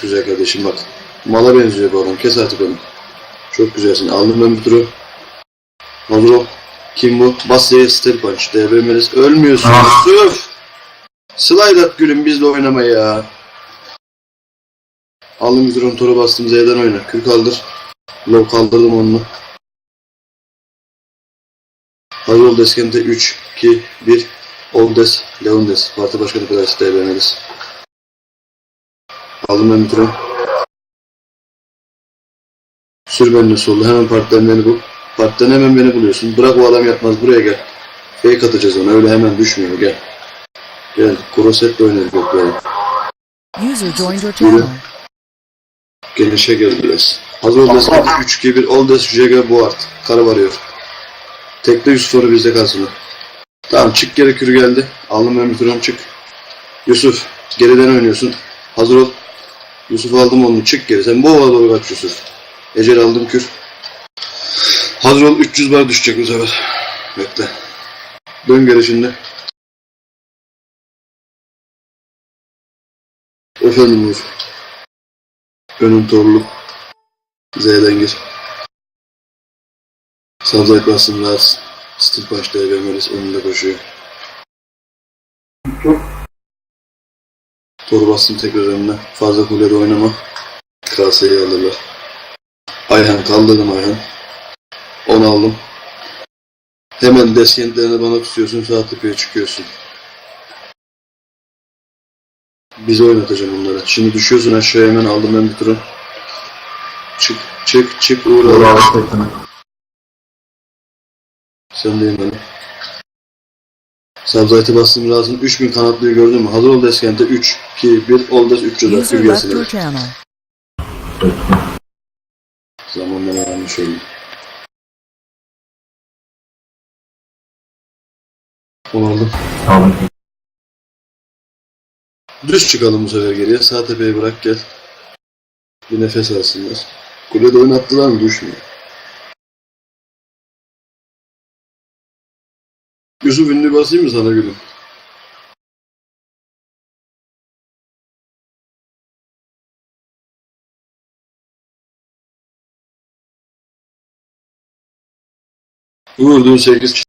güzel kardeşim bak. Mala benziyor bu adam. Kes artık onu. Çok güzelsin. Aldım ben bu turu. Hazır ol. Kim bu? Basya'ya step punch. DB Melis. Ölmüyorsun. Ah. Yusuf. Slide at gülüm bizle oynama ya. Aldım bir turun toru bastım Z'den oyna. Kür kaldır. Low kaldırdım onu. Hazır ol deskente 3, 2, 1. Oldes, Leondes. Parti Başkanı Pedersi DB Melis. Aldım ben turu. Sür benimle solda. Hemen partiden beni bul. Partiden hemen beni buluyorsun. Bırak o adam yapmaz. Buraya gel. Fake atacağız ona. Öyle hemen düşmüyor. Gel. Gel. Krosetle oynayalım. Yok böyle. User joined your channel. Genişe gel biraz. Hazır ol desken 3 2 1 ol des Jega bu art. Karı varıyor. Tekle Yusuf soru bizde kalsın. Tamam çık geri kürü geldi. Aldım ben bir turam çık. Yusuf geriden oynuyorsun. Hazır ol. Yusuf aldım onu çık geri. Sen bu ova doğru kaç Yusuf. Ecel aldım kür. Hazır ol 300 bar düşecek bu sefer. Bekle. Dön geri şimdi. Efendim Yusuf. Önüm torlu. Z'den gir. Sabzak rahatsın. Stil DB Melis önünde koşuyor. Tor bastım tekrar önüne. Fazla kulede oynama. Kaseyi alırlar. Ayhan kaldırdım Ayhan. 10 aldım. Hemen deskentlerini bana tutuyorsun sağ tepeye çıkıyorsun. Bizi oynatacağım onları. Şimdi düşüyorsun aşağıya hemen aldım ben bir turu. Çık çık çık uğra. Sen deyim bana. Sabzaytı bastım lazım. 3000 kanatlıyı gördün mü? Hazır ol deskente 3, 2, 1, ol des 300 User left your channel. Zamanla yanlış oldu. Onu aldım. Aldım. Düz çıkalım bu sefer geriye. Sağ tepeyi bırak gel. Bir nefes alsınlar. Kulede oynattılar mı düşmüyor. Yusuf ünlü basayım mı sana gülüm? Vurdun 8